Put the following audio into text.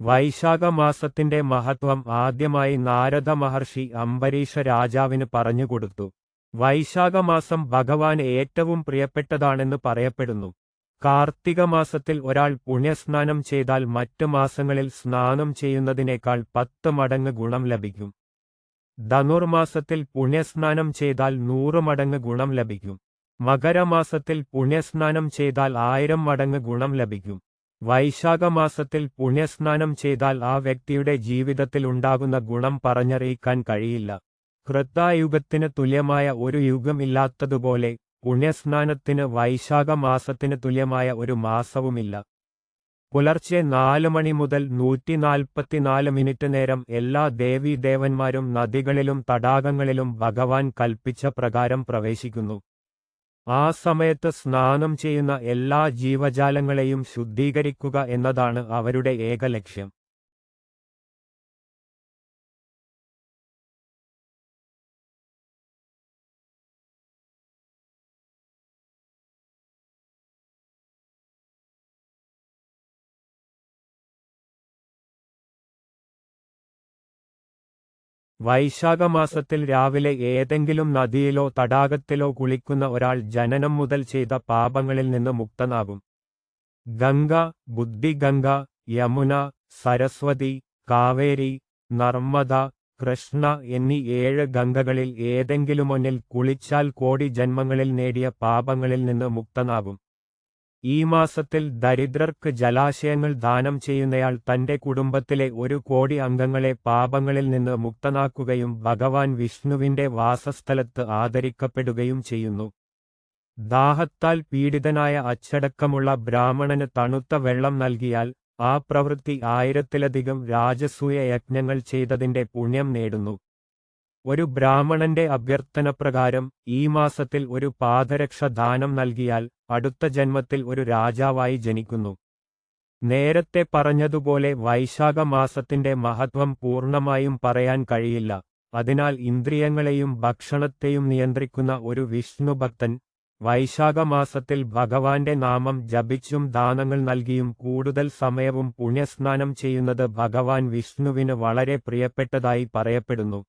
വൈശാഖ മാസത്തിന്റെ മഹത്വം ആദ്യമായി നാരദ മഹർഷി അംബരീഷ രാജാവിന് പറഞ്ഞുകൊടുത്തു. വൈശാഖമാസം ഭഗവാൻ ഏറ്റവും പ്രിയപ്പെട്ടതാണെന്ന് പറയപ്പെടുന്നു. കാർത്തിക മാസത്തിൽ ഒരാൾ പുണ്യസ്നാനം ചെയ്താൽ മറ്റ് മാസങ്ങളിൽ സ്നാനം ചെയ്യുന്നതിനേക്കാൾ പത്ത് മടങ്ങ് ഗുണം ലഭിക്കും. ധനുർമാസത്തിൽ പുണ്യസ്നാനം ചെയ്താൽ നൂറ് മടങ്ങ് ഗുണം ലഭിക്കും. മകരമാസത്തിൽ പുണ്യസ്നാനം ചെയ്താൽ ആയിരം മടങ്ങ് ഗുണം ലഭിക്കും. വൈശാഖമാസത്തിൽ പുണ്യസ്നാനം ചെയ്താൽ ആ വ്യക്തിയുടെ ജീവിതത്തിൽ ഉണ്ടാകുന്ന ഗുണം പറഞ്ഞറിയിക്കാൻ കഴിയില്ല. കൃത്തായുഗത്തിന് തുല്യമായ ഒരു യുഗം ഇല്ലാത്തതുപോലെ പുണ്യസ്നാനത്തിന് വൈശാഖ മാസത്തിന് തുല്യമായ ഒരു മാസവുമില്ല. പുലർച്ചെ നാല് മണി മുതൽ നൂറ്റിനാൽപ്പത്തിനാല് മിനിറ്റ് നേരം എല്ലാ ദേവീദേവന്മാരും നദികളിലും തടാകങ്ങളിലും ഭഗവാൻ കൽപ്പിച്ച പ്രകാരം പ്രവേശിക്കുന്നു. ആ സമയത്ത് സ്നാനം ചെയ്യുന്ന എല്ലാ ജീവജാലങ്ങളെയും ശുദ്ധീകരിക്കുക എന്നതാണ് അവരുടെ ഏക ലക്ഷ്യം. വൈശാഖമാസത്തിൽ രാവിലെ ഏതെങ്കിലും നദിയിലോ തടാകത്തിലോ കുളിക്കുന്ന ഒരാൾ ജനനം മുതൽ ചെയ്ത പാപങ്ങളിൽ നിന്ന് മുക്തനാകും. ഗംഗ ബുദ്ധിഗംഗ യമുന സരസ്വതി കാവേരി നർമ്മദ കൃഷ്ണ എന്നീ ഏഴ് ഗംഗകളിൽ ഏതെങ്കിലുമൊന്നിൽ കുളിച്ചാൽ കോടി ജന്മങ്ങളിൽ നേടിയ പാപങ്ങളിൽ നിന്ന് മുക്തനാകും. ഈ മാസത്തിൽ ദരിദ്രർക്ക് ജലാശയങ്ങൾ ദാനം ചെയ്യുന്നയാൾ തന്റെ കുടുംബത്തിലെ ഒരു കോടി അംഗങ്ങളെ പാപങ്ങളിൽ നിന്ന് മുക്തനാക്കുകയും ഭഗവാൻ വിഷ്ണുവിന്റെ വാസസ്ഥലത്ത് ആദരിക്കപ്പെടുകയും ചെയ്യുന്നു. ദാഹത്താൽ പീഡിതനായ അച്ചടക്കമുള്ള ബ്രാഹ്മണന് തണുത്ത വെള്ളം നൽകിയാൽ ആ പ്രവൃത്തി ആയിരത്തിലധികം രാജസൂയ യജ്ഞങ്ങൾ ചെയ്തതിന്റെ പുണ്യം നേടുന്നു. ഒരു ബ്രാഹ്മണന്റെ അഭ്യർത്ഥനപ്രകാരം ഈ മാസത്തിൽ ഒരു പാദരക്ഷ ദാനം നൽകിയാൽ അടുത്ത ജന്മത്തിൽ ഒരു രാജാവായി ജനിക്കുന്നു. നേരത്തെ പറഞ്ഞതുപോലെ വൈശാഖ മാസത്തിന്റെ മഹത്വം പൂർണമായും പറയാൻ കഴിയില്ല. അതിനാൽ ഇന്ദ്രിയങ്ങളെയും ഭക്ഷണത്തെയും നിയന്ത്രിക്കുന്ന ഒരു വിഷ്ണുഭക്തൻ വൈശാഖമാസത്തിൽ ഭഗവാന്റെ നാമം ജപിച്ചും ദാനങ്ങൾ നൽകിയും കൂടുതൽ സമയവും പുണ്യസ്നാനം ചെയ്യുന്നത് ഭഗവാൻ വിഷ്ണുവിന് വളരെ പ്രിയപ്പെട്ടതായി പറയപ്പെടുന്നു.